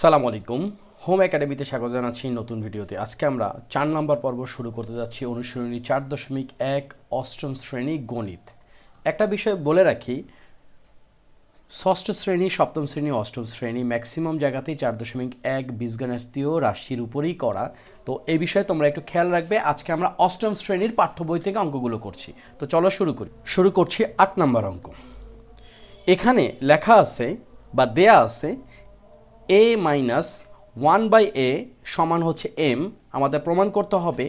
আসসালামু আলাইকুম। হোম একাডেমিতে স্বাগত জানাচ্ছি নতুন ভিডিওতে। আজকে আমরা চার নম্বর পর্ব শুরু করতে যাচ্ছি অনুশীলনী চার দশমিক এক অষ্টম শ্রেণি গণিত। একটা বিষয় বলে রাখি, ষষ্ঠ শ্রেণি, সপ্তম শ্রেণি, অষ্টম শ্রেণি ম্যাক্সিমাম জায়গাতেই চার দশমিক এক বীজগণিতীয় রাশির উপরেই করা। তো এই বিষয়ে তোমরা একটু খেয়াল রাখবে, আজকে আমরা অষ্টম শ্রেণির পাঠ্য বই থেকে অঙ্কগুলো করছি। তো চলো শুরু করি। শুরু করছি আট নম্বর অঙ্ক। এখানে লেখা আছে বা দেয়া আছে a minus one by a সমান হচ্ছে এম আমাদের প্রমাণ করতে হবে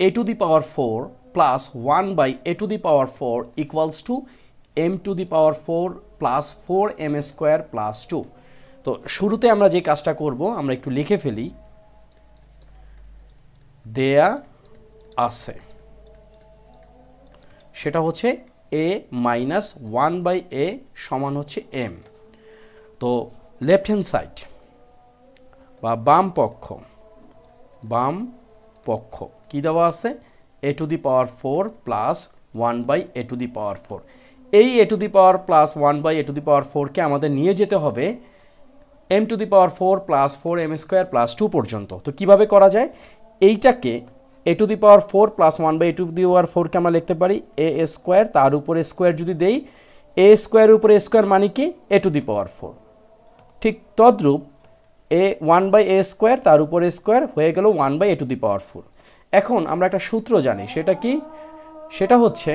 a to the power four plus one by a to the power four equals to m to the power four plus four m square plus two তো শুরুতে আমরা যে কাজটা করব, আমরা একটু লিখে ফেলি। দেয়া আছে। সেটা হচ্ছে a minus one by a সমান হচ্ছে এম তো লেফট হ্যান্ড সাইড বা বাম পক্ষ বাম পক্ষ, কি দেওয়া আছে? A to the power four plus one by a to the power four এই a to the power plus one by a to the power ফোরকে আমাদের নিয়ে যেতে হবে m to the power four plus four m square plus two পর্যন্ত। তো কীভাবে করা যায়? এইটাকে a to the power four plus one by a to the power ফোরকে আমরা লিখতে পারি এ স্কোয়ার তার উপরে স্কোয়ার যদি দেই এ স্কোয়ারের উপরে স্কোয়ার মানে কি? এ টু দি পাওয়ার ফোর ঠিক তদ্রূপ a one by a square, তার উপরে স্কোয়ার হয়ে গেল one by a to the power four. এখন আমরা একটা সূত্র জানি, সেটা কি? সেটা হচ্ছে,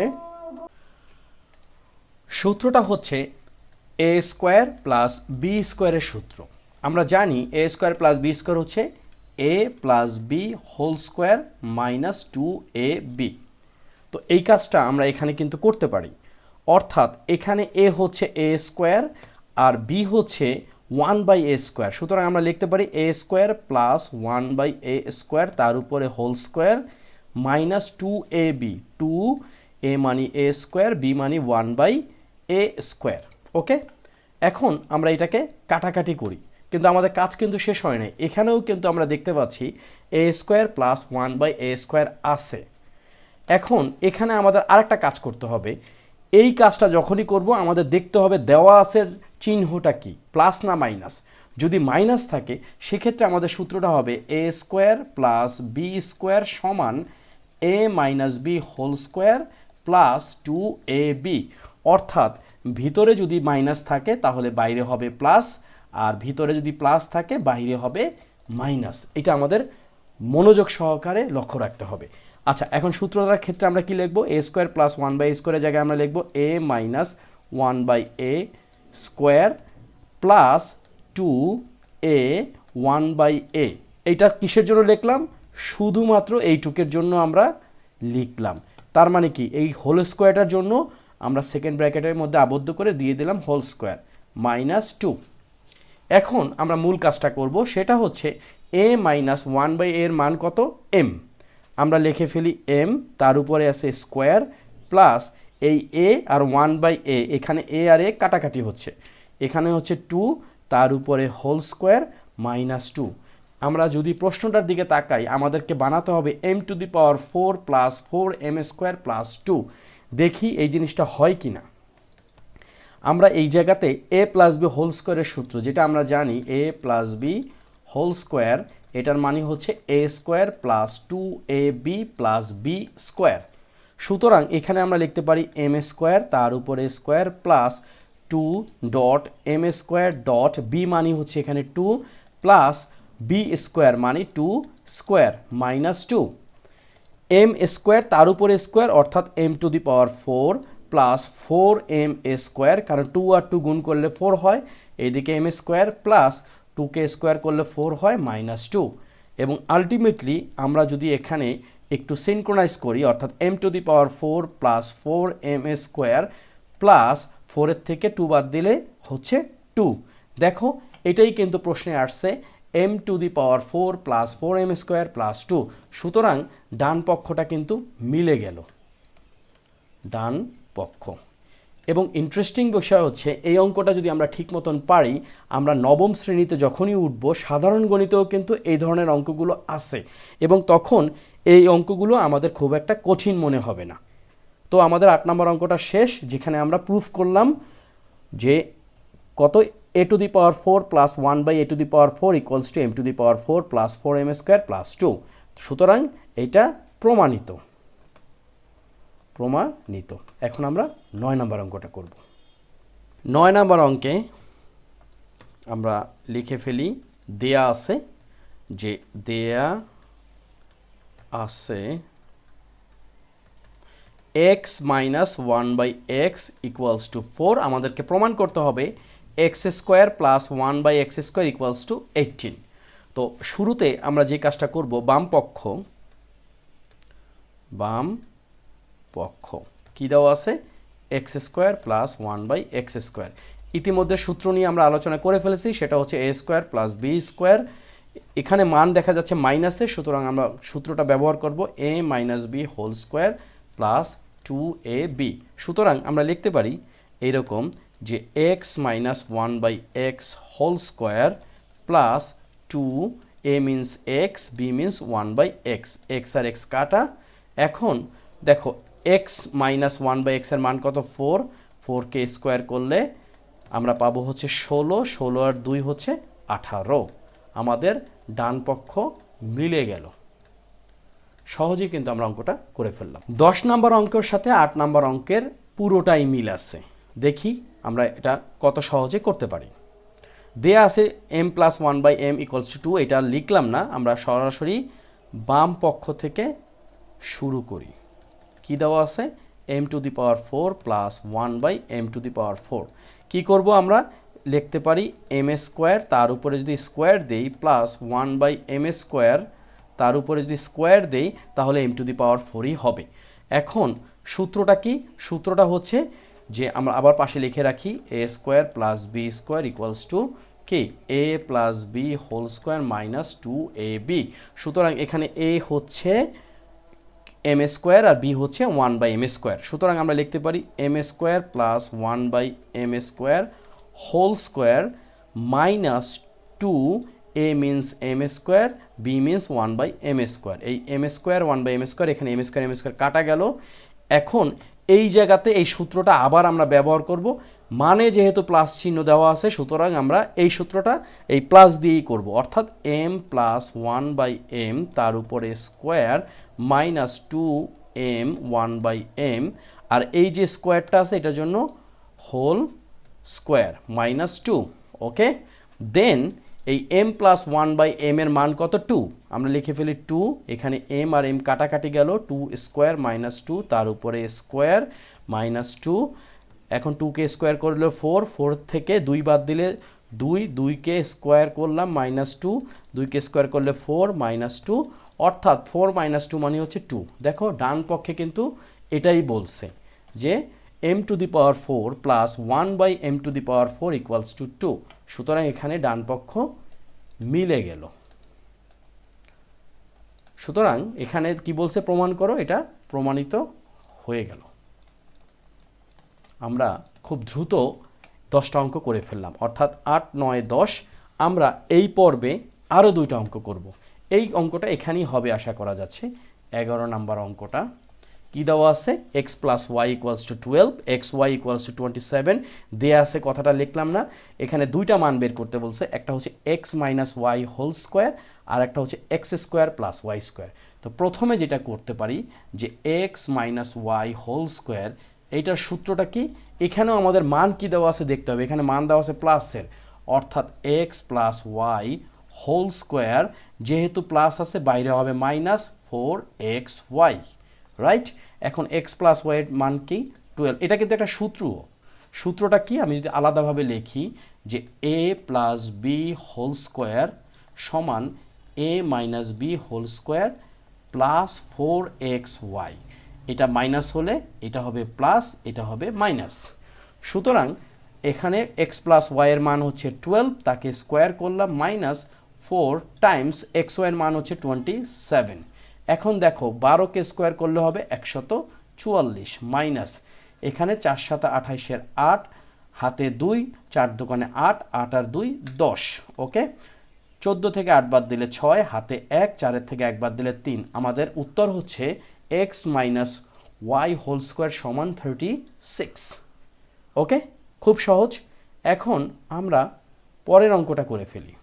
সূত্রটা হচ্ছে এ স্কোয়ার প্লাস বি স্কোয়ারের সূত্র। আমরা জানি a square plus b square হচ্ছে a plus b whole square minus two a b. তো এই কাজটা আমরা এখানে কিন্তু করতে পারি। অর্থাৎ এখানে এ হচ্ছে এ স্কোয়ার আর বি হচ্ছে ওয়ান বাই এ স্কোয়ার। সুতরাং আমরা লিখতে পারি a square plus one by a square, তার উপরে whole square, minus two a b. Two a money A square, B money one by a square. Okay? এখন আমরা এটাকে কাটাকাটি করি। কিন্তু আমাদের কাজ কিন্তু শেষ হয় নাই। এখানেও কিন্তু আমরা দেখতে পাচ্ছি a square plus one by a square আছে। এখন এখানে আমাদের আরেকটা কাজ করতে হবে। এই কাজটা যখনই করব, আমাদের দেখতে হবে দেওয়া আছের চিহ্নটা কি প্লাস না মাইনাস যদি মাইনাস থাকে, সেক্ষেত্রে আমাদের সূত্রটা হবে a square plus b square সমান a minus b whole square plus two a b অর্থাৎ, ভিতরে যদি মাইনাস থাকে, তাহলে বাইরে হবে প্লাস আর ভিতরে যদি প্লাস থাকে, বাইরে হবে মাইনাস এটা আমাদের মনোযোগ সহকারে লক্ষ্য রাখতে হবে। আচ্ছা এখন সূত্রটার ক্ষেত্রে আমরা কি লিখব? A square plus one by স্কোয়ারের জায়গায় আমরা লিখব a minus one by a square plus two a one by a এইটা কিসের জন্য লিখলাম? শুধুমাত্র এইটুকের জন্য আমরা লিখলাম। তার মানে কি? এই হোল স্কোয়ারটার জন্য আমরা সেকেন্ড ব্র্যাকেটের মধ্যে আবদ্ধ করে দিয়ে দিলাম হোল স্কোয়ার মাইনাস টু এখন আমরা মূল কাজটা করব, সেটা হচ্ছে এ মাইনাস ওয়ান বাই এর মান কত? এম আমরা লিখে ফেলি এম তার উপরে আছে স্কোয়ার প্লাস এই এ আর ওয়ান বাই এ এখানে এ আর এ কাটাকাটি হচ্ছে। এখানে হচ্ছে টু তার উপরে হোল স্কোয়ার মাইনাস টু আমরা যদি প্রশ্নটার দিকে তাকাই, আমাদেরকে বানাতে হবে m to the power four plus four m square plus two দেখি এই জিনিসটা হয় কি না আমরা এই জায়গাতে এ প্লাস বি হোল স্কোয়ারের সূত্র, যেটা আমরা জানি a plus b whole square এটার মানে হচ্ছে a square plus two a b plus b square সুতরাং এখানে আমরা লিখতে পারি এম স্কোয়ার তার উপরে square plus two dot m square dot b মানে হচ্ছে এখানে টু প্লাস বি স্কোয়ার মানে two square minus two m square তার উপরে স্কোয়ার অর্থাৎ m to the power four plus four m a square কারণ টু আর টু গুণ করলে ফোর হয়। এদিকে এম স্কোয়ার প্লাস টুকে স্কোয়ার করলে ফোর হয় মাইনাস টু এবং আলটিমেটলি আমরা যদি এখানে একটু সিনক্রোনাইজ করি, অর্থাৎ m to the power four plus four m square plus ফোরের থেকে টু বাদ দিলে হচ্ছে টু দেখো, এটাই কিন্তু প্রশ্নে আসছে m to the power four plus four m square plus two সুতরাং ডান পক্ষটা কিন্তু মিলে গেল। ডান পক্ষ। এবং ইন্টারেস্টিং বিষয় হচ্ছে, এই অঙ্কটা যদি আমরা ঠিক মতন পারি, আমরা নবম শ্রেণীতে যখনই উঠব, সাধারণ গণিতেও কিন্তু এই ধরনের অঙ্কগুলো আছে। এবং তখন এই অঙ্কগুলো আমাদের খুব একটা কঠিন মনে হবে না। তো আমাদের আট নম্বর অঙ্কটা শেষ, যেখানে আমরা প্রুফ করলাম যে কত a to the power four plus one by a to the power four equals to m to the power four plus four m square plus two সুতরাং এটা প্রমাণিত। প্রমাণিত। এখন আমরা নয় নম্বর অঙ্কটা করব। নয় নম্বর অঙ্কে আমরা লিখে ফেলি, দেয়া আছে যে দেয়া আছে x minus one by x equals to four আমাদেরকে প্রমাণ করতে হবে x square plus one by x square equals to eighteen তো শুরুতে আমরা যে কাজটা করব বাম পক্ষ বাম পক্ষ। কী দেওয়া আছে? X square plus one by x square. ইতিমধ্যে সূত্র নিয়ে আমরা আলোচনা করে ফেলেছি, সেটা হচ্ছে a square plus b square. এখানে মান দেখা যাচ্ছে মাইনাসে, সুতরাং আমরা সূত্রটা ব্যবহার করব a minus b whole square plus two a b. সুতরাং আমরা লিখতে পারি এইরকম যে x minus one by x whole square plus two a means x, b means one by x. X R x কাটা। এখন দেখো এক্স মাইনাস ওয়ান বাই এক্সের মান কত? ফোর ফোরকে স্কোয়ার করলে আমরা পাবো হচ্ছে ষোলো। ষোলো আর দুই হচ্ছে আঠারো। আমাদের ডান পক্ষ মিলে গেল। সহজেই কিন্তু আমরা অঙ্কটা করে ফেললাম। দশ নম্বর অঙ্কের সাথে আট নম্বর অঙ্কের পুরোটাই মিল আছে। দেখি আমরা এটা কত সহজে করতে পারি। দেয়া আছে m plus one by m equals to এটা লিখলাম না, আমরা সরাসরি বাম পক্ষ থেকে শুরু করি। কি দেওয়া আছে? M to the power four plus one by m to the power four কী করব আমরা? লিখতে পারি এম স্কোয়ার তার উপরে যদি স্কোয়ার দেই plus one by m square তার উপরে যদি স্কোয়ার দেই, তাহলে এম টু দি পাওয়ার ফোরই হবে। এখন সূত্রটা কি? সূত্রটা হচ্ছে যে আমরা আবার পাশে লিখে রাখি a square plus b square equals to কি a plus b whole square minus two a b সুতরাং এখানে এ হচ্ছে এম স্কোয়ার আর বি হচ্ছে ওয়ান বাই এম স্কোয়ার সুতরাং আমরা লিখতে পারি m square plus one by m square whole square minus two a means m square b means one by m square এই m square one by m square এখানে m square M square কাটা গেল। এখন এই জায়গাতে এই সূত্রটা আবার আমরা ব্যবহার করব। মানে যেহেতু প্লাস চিহ্ন দেওয়া আছে, সুতরাং আমরা এই সূত্রটা এই প্লাস দিয়েই করব। অর্থাৎ m plus one by m তার উপরে square minus two m one by m আর এই যে স্কোয়ারটা আছে, এটার জন্য whole square minus two okay then এই m plus one by m এর মান কত? টু আমরা লিখে ফেলি টু এখানে এম আর এম কাটাকাটি গেল টু স্কোয়ার মাইনাস টু তার উপরে স্কোয়ার মাইনাস টু এখন টুকে স্কোয়ার করলে ফোর ফোর থেকে দুই বাদ দিলে দুই, দুইকে স্কোয়ার করলাম মাইনাস টু দুইকে স্কোয়ার করলে ফোর মাইনাস টু অর্থাৎ ফোর মাইনাস টু মানে হচ্ছে টু দেখো, ডান পক্ষে কিন্তু এটাই বলছে যে m to the power four plus one by m to the power four equals to two সুতরাং এখানে ডান পক্ষ মিলে গেল। সুতরাং এখানে কি বলছে? প্রমাণ করো, এটা প্রমাণিত হয়ে গেল। আমরা খুব দ্রুত দশটা অঙ্ক করে ফেললাম। অর্থাৎ আট, নয়, দশ, আমরা এই পর্বে আরও দুইটা অঙ্ক করব। এই অঙ্কটা এখানেই হবে আশা করা যাচ্ছে। এগারো নাম্বার অঙ্কটা। কি দেওয়া আছে? X plus y equals to twelve x y equals to twenty seven দেয়া আছে কথাটা লিখলাম না। এখানে দুইটা মান বের করতে বলছে। একটা হচ্ছে x minus y whole square আর একটা হচ্ছে x square plus y square তো প্রথমে যেটা করতে পারি যে x minus y whole square এইটার সূত্রটা কি? এখানেও আমাদের মান কি দেওয়া আছে দেখতে হবে। এখানে মান দেওয়া আছে প্লাসের অর্থাৎ x plus y whole square যেহেতু প্লাস আছে, বাইরে হবে minus four x y right এখন এক্স প্লাস ওয়াইয়ের মান কি? টুয়েলভ এটা কিন্তু একটা সূত্র। সূত্রটা কি? আমি যদি আলাদাভাবে লিখি যে a plus b whole square সমান a minus b whole square plus four x y এটা মাইনাস হলে এটা হবে প্লাস, এটা হবে মাইনাস। সুতরাং এখানে এক্স প্লাস ওয়াইয়ের মান হচ্ছে টুয়েলভ তাকে স্কোয়ার করলাম মাইনাস ফোর টাইমস এক্স ওয়াইয়ের মান হচ্ছে টোয়েন্টি সেভেন এখন দেখো বারোকে স্কোয়ার করলে হবে একশত চুয়াল্লিশ মাইনাস এখানে চার সাত আঠাইশের আট, হাতে দুই, চার দোকানে আট আট আর দুই, দশ, ওকে? চোদ্দ থেকে আট বাদ দিলে ছয়, হাতে এক, চারের থেকে এক বাদ দিলে তিন। আমাদের উত্তর হচ্ছে x minus y whole square সমান থার্টি সিক্স ওকে খুব সহজ। এখন আমরা পরের অঙ্কটা করে ফেলি।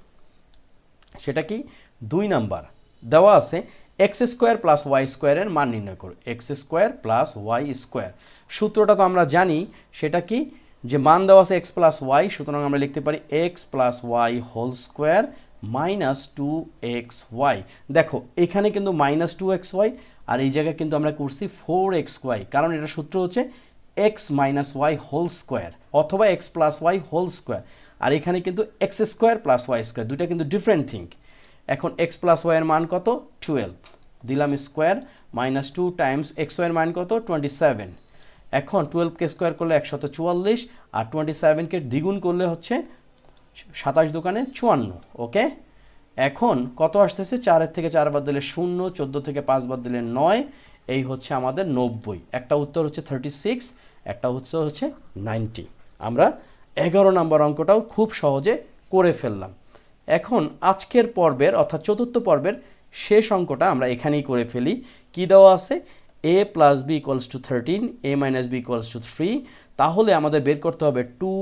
সেটা কি? দুই নাম্বার। দেওয়া আছে এক্স স্কোয়ার প্লাস ওয়াই স্কোয়ারের মান নির্ণয় করো। X square plus y square সূত্রটা তো আমরা জানি, সেটা কি? যে মান দেওয়া আছে এক্স প্লাস ওয়াই সুতরাং আমরা লিখতে পারি x plus y whole square minus two x y. দেখো, এখানে কিন্তু মাইনাস টু এক্স ওয়াই, আর এই জায়গায় কিন্তু আমরা করছি ফোর এক্স ওয়াই। কারণ এটা সূত্র হচ্ছে x minus y whole square, অথবা x plus y whole square. আর এখানে কিন্তু x square plus y square দুটা কিন্তু ডিফারেন্ট থিং এখন এক্স প্লাস ওয়াইয়ের মান কত? টুয়েলভ দিলাম square minus two times x ওয়াইয়ের মান কত? টোয়েন্টি সেভেন এখন টুয়েলভকে স্কোয়ার করলে একশত চুয়াল্লিশ, আর টোয়েন্টি সেভেনকে দ্বিগুণ করলে হচ্ছে সাতাশ দোকানে চুয়ান্ন ওকে এখন কত আসতেছে? চারের থেকে চার বাদ দিলে শূন্য, চোদ্দ থেকে পাঁচ বাদ দিলে নয়, এই হচ্ছে আমাদের নব্বই। একটা উত্তর হচ্ছে থার্টি সিক্স একটা উত্তর হচ্ছে নাইনটি আমরা এগারো নম্বর অঙ্কটাও খুব সহজে করে ফেললাম। এখন আজকের পর্বের, অর্থাৎ চতুর্থ পর্বের শেষ অঙ্কটা আমরা এখানেই করে ফেলি। কি দেওয়া আছে? A plus b equals to thirteen a minus b equals to three তাহলে আমাদের বের করতে হবে two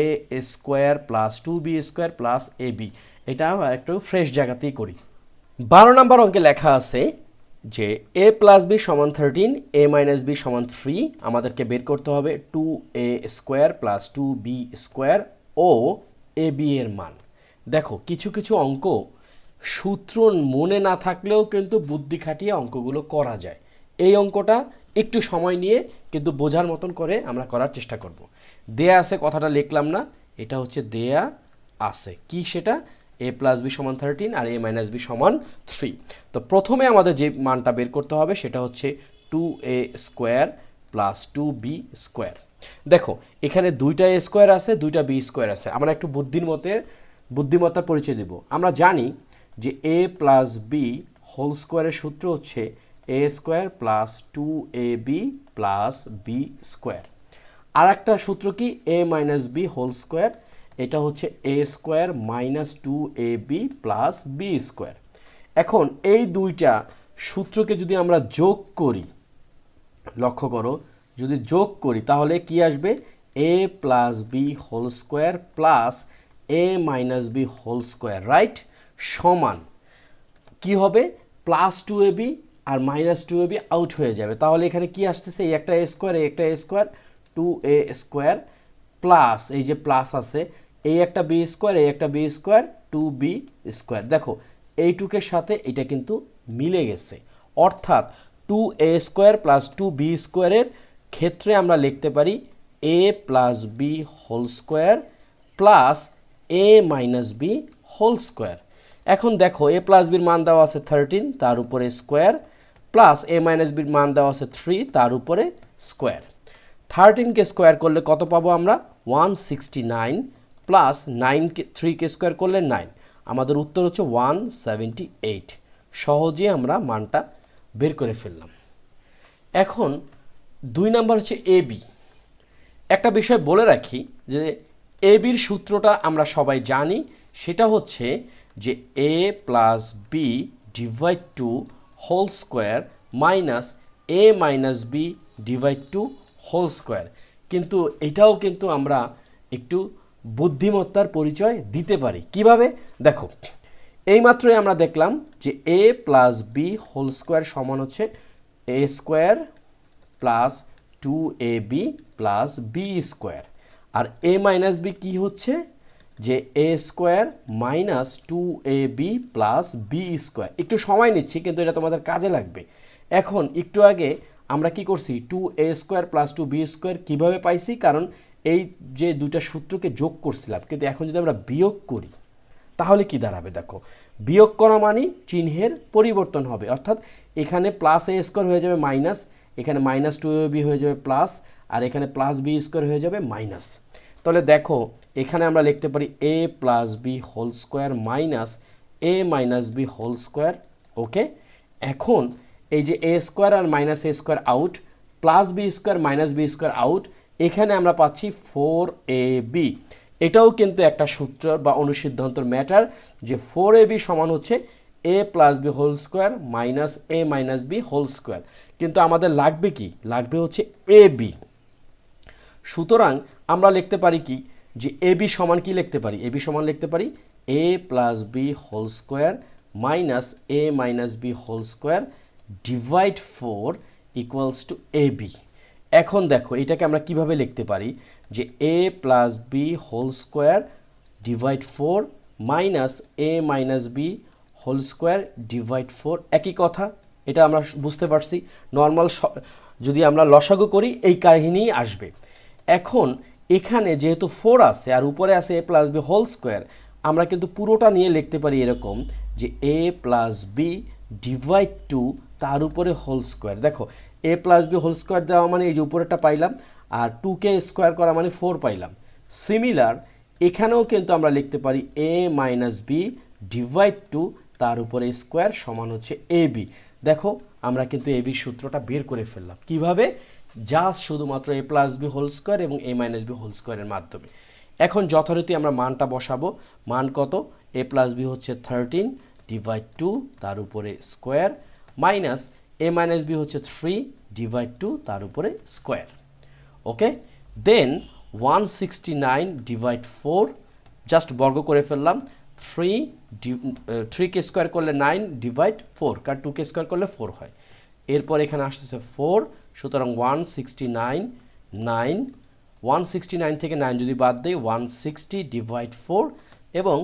a square plus two b square plus a b এটা আমরা একটু ফ্রেশ জায়গাতেই করি। বারো নম্বর অঙ্কে লেখা আছে যে এ প্লাস বি সমান থার্টিন এ মাইনাস বি সমান থ্রি আমাদেরকে বের করতে হবে two a square plus two b square O A B এর মান। দেখো, কিছু কিছু অঙ্ক সূত্র মনে না থাকলেও কিন্তু বুদ্ধি খাটিয়ে অঙ্কগুলো করা যায়। এই অঙ্কটা একটু সময় নিয়ে কিন্তু বোঝার মতন করে আমরা করার চেষ্টা করব। দেয়া আছে কথাটা লিখলাম না, এটা হচ্ছে দেয়া আছে। কি সেটা? এ প্লাস বি সমান থার্টিন আর এ মাইনাস বি সমান থ্রি তো প্রথমে আমাদের যে মানটা বের করতে হবে সেটা হচ্ছে two a square plus two b square দেখো, এখানে দুইটা এ স্কোয়ার আছে, দুইটা বি স্কোয়ার আছে। আমরা একটু বুদ্ধির মতে, বুদ্ধিমত্তার পরিচয় দেব। আমরা জানি যে এ প্লাস বি হোল স্কোয়ারের সূত্র হচ্ছে a square plus two a b plus b square আর একটা সূত্র কি? A minus b whole square এটা হচ্ছে a square minus two a b plus b square এখন এই দুইটা সূত্রকে যদি আমরা যোগ করি, লক্ষ্য করো, যদি যোগ করি, তাহলে কি আসবে? A plus b whole square plus a minus b whole square right সমান। কি হবে? Plus two A B R minus two a b out হয়ে যাবে। তাহলে এখানে কি আসতেছে? এই একটা এ স্কোয়ার এই একটা a square two a square plus এই যে প্লাস আছে, এই একটা বি স্কোয়ার এই একটা b square two b square দেখো, এইটুকের সাথে এটা কিন্তু মিলে গেছে। অর্থাৎ two a square plus two b স্কোয়ারের ক্ষেত্রে আমরা লিখতে পারি a plus b whole square plus a minus b whole square এখন দেখো এ প্লাস বির মান দেওয়া আছে থার্টিন তার উপরে স্কোয়ার প্লাস এ মাইনাস বির মান দেওয়া আছে থ্রি তার উপরে স্কোয়ার থার্টিনকে স্কোয়ার করলে কত পাবো আমরা? ওয়ান সিক্সটি নাইন প্লাস নাইনকে থ্রিকে স্কোয়ার করলে নাইন আমাদের উত্তর হচ্ছে ওয়ান সেভেন্টি এইট সহজে আমরা মানটা বের করে ফেললাম। এখন দুই নাম্বার হচ্ছে এ বি। একটা বিষয় বলে রাখি যে এ বির সূত্রটা আমরা সবাই জানি, সেটা হচ্ছে যে a plus b divide two whole square minus a minus b divide two whole square কিন্তু এটাও কিন্তু আমরা একটু বুদ্ধিমত্তার পরিচয় দিতে পারি। কীভাবে? দেখো, এইমাত্রই আমরা দেখলাম যে a plus b whole square সমান হচ্ছে a square plus two a b plus b square R A minus B কী হচ্ছে? যে a square minus two a b plus b square. একটু সময় নিচ্ছি, কিন্তু এটা তোমাদের কাজে লাগবে। এখন একটু আগে আমরা কি করছি? Two a square plus two b square কীভাবে পাইছি? কারণ এই যে দুটা সূত্রকে যোগ করছিলাম, কিন্তু এখন যদি আমরা বিয়োগ করি, তাহলে কি দাঁড়াবে দেখো? বিয়োগ করা মানে চিহ্নের পরিবর্তন হবে। অর্থাৎ এখানে প্লাস এ স্কোয়ার হয়ে যাবে মাইনাস এখানে মাইনাস টু বি হয়ে যাবে প্লাস আর এখানে প্লাস বি স্কোয়ার হয়ে যাবে মাইনাস তাহলে দেখো এখানে আমরা লিখতে পারি a plus b whole square minus a minus b whole square okay এখন এই যে এ square R minus a square out plus b square minus b square out এখানে আমরা পাচ্ছি ফোর এ বি এটাও কিন্তু একটা সূত্র বা অনুসিদ্ধান্তর ম্যাটার যে ফোর এ বি সমান হচ্ছে a plus b whole square minus a minus b whole square কিন্তু আমাদের লাগবে কি? লাগবে হচ্ছে এ বি সুতরাং আমরা লিখতে পারি কি? যে এ, বি সমান কি লিখতে পারি? এ, বি সমান লিখতে পারি a plus b whole square minus a minus b whole square divide four equals to a, b. এখন দেখো, এটাকে আমরা কীভাবে লিখতে পারি? যে a plus b whole square divide four minus a minus b whole square divide four. একই কথা, এটা আমরা বুঝতে পারছি। নর্মাল যদি আমরা লসাগু করি, এই কাহিনীই আসবে। এখন এখানে যেহেতু ফোর আছে আর উপরে আছে a plus b whole square আমরা কিন্তু পুরোটা নিয়ে লিখতে পারি এরকম যে a plus b divide two তার উপরে হোল স্কোয়ার দেখো a plus b whole square দেওয়া মানে এই যে উপরেটা পাইলাম আর টু কে স্কোয়ার করা মানে ফোর পাইলাম। সিমিলার এখানেও কিন্তু আমরা লিখতে পারি a minus b divide two তার উপরে স্কোয়ার সমান হচ্ছে এ বি দেখো, আমরা কিন্তু এ বি সূত্রটা বের করে ফেললাম। কীভাবে? জাস্ট শুধুমাত্র a plus b whole square এবং এ মাইনাস বি হোল স্কোয়ারের মাধ্যমে। এখন যথারীতি আমরা মানটা বসাবো। মান কত? এ প্লাস বি হচ্ছে থার্টিন ডিভাইড টু তার উপরে square minus a minus b হচ্ছে থ্রি ডিভাইড টু তার উপরে square okay then one sixty nine divide four just বর্গ করে ফেললাম। থ্রি থ্রি কে স্কোয়ার করলে নাইন ডিভাইড ফোর কারণ টু কে স্কোয়ার করলে ফোর হয়। এরপর এখানে আসতেছে ফোর সুতরাং one sixty nine nine one sixty nine থেকে নাইন যদি বাদ দেয় ওয়ান সিক্সটি ডিভাইড ফোর এবং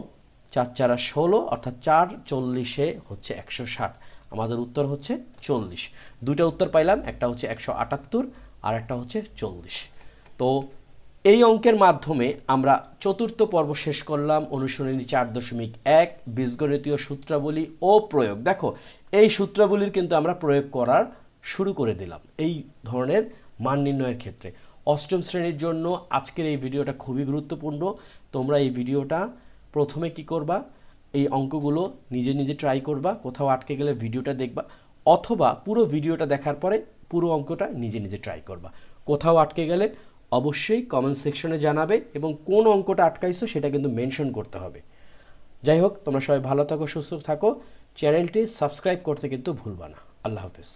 চার চারা ষোলো, অর্থাৎ চার চল্লিশে হচ্ছে একশো ষাট। আমাদের উত্তর হচ্ছে চল্লিশ। দুইটা উত্তর পাইলাম, একটা হচ্ছে একশো আটাত্তর আর একটা হচ্ছে চল্লিশ। তো এই অঙ্কের মাধ্যমে আমরা চতুর্থ পর্ব শেষ করলাম, অনুশীলনী চার দশমিক এক, বীজগণিতীয় সূত্রাবলী ও প্রয়োগ। দেখো, এই সূত্রাবলীর কিন্তু আমরা প্রয়োগ করার শুরু করে দিলাম এই ধরনের মান নির্ণয়ের ক্ষেত্রে। অষ্টম শ্রেণির জন্য আজকের এই ভিডিওটা খুবই গুরুত্বপূর্ণ। তোমরা এই ভিডিওটা প্রথমে কি করবা? এই অঙ্কগুলো নিজে নিজে ট্রাই করবা, কোথাও আটকে গেলে ভিডিওটা দেখবা, অথবা পুরো ভিডিওটা দেখার পরে পুরো অঙ্কটা নিজে নিজে ট্রাই করবা। কোথাও আটকে গেলে অবশ্যই কমেন্ট সেকশনে জানাবে এবং কোন অঙ্কটা আটকাইছো সেটা কিন্তু মেনশন করতে হবে। যাই হোক, তোমরা সবাই ভালো থাকো, সুস্থ থাকো। চ্যানেলটি সাবস্ক্রাইব করতে কিন্তু ভুলবা না। আল্লাহ হাফেজ।